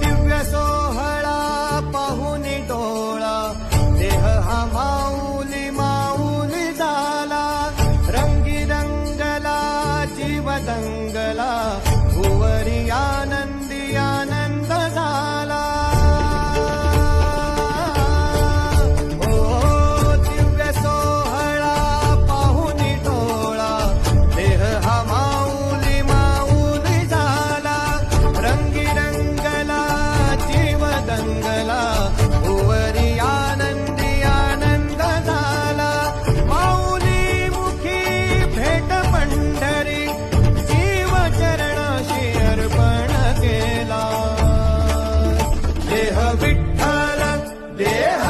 दिव्य सोहळा पाहून डोळा देह हा माऊली माऊली झाला रंगी रंगला जीव दंगला देह विठ्ठल देह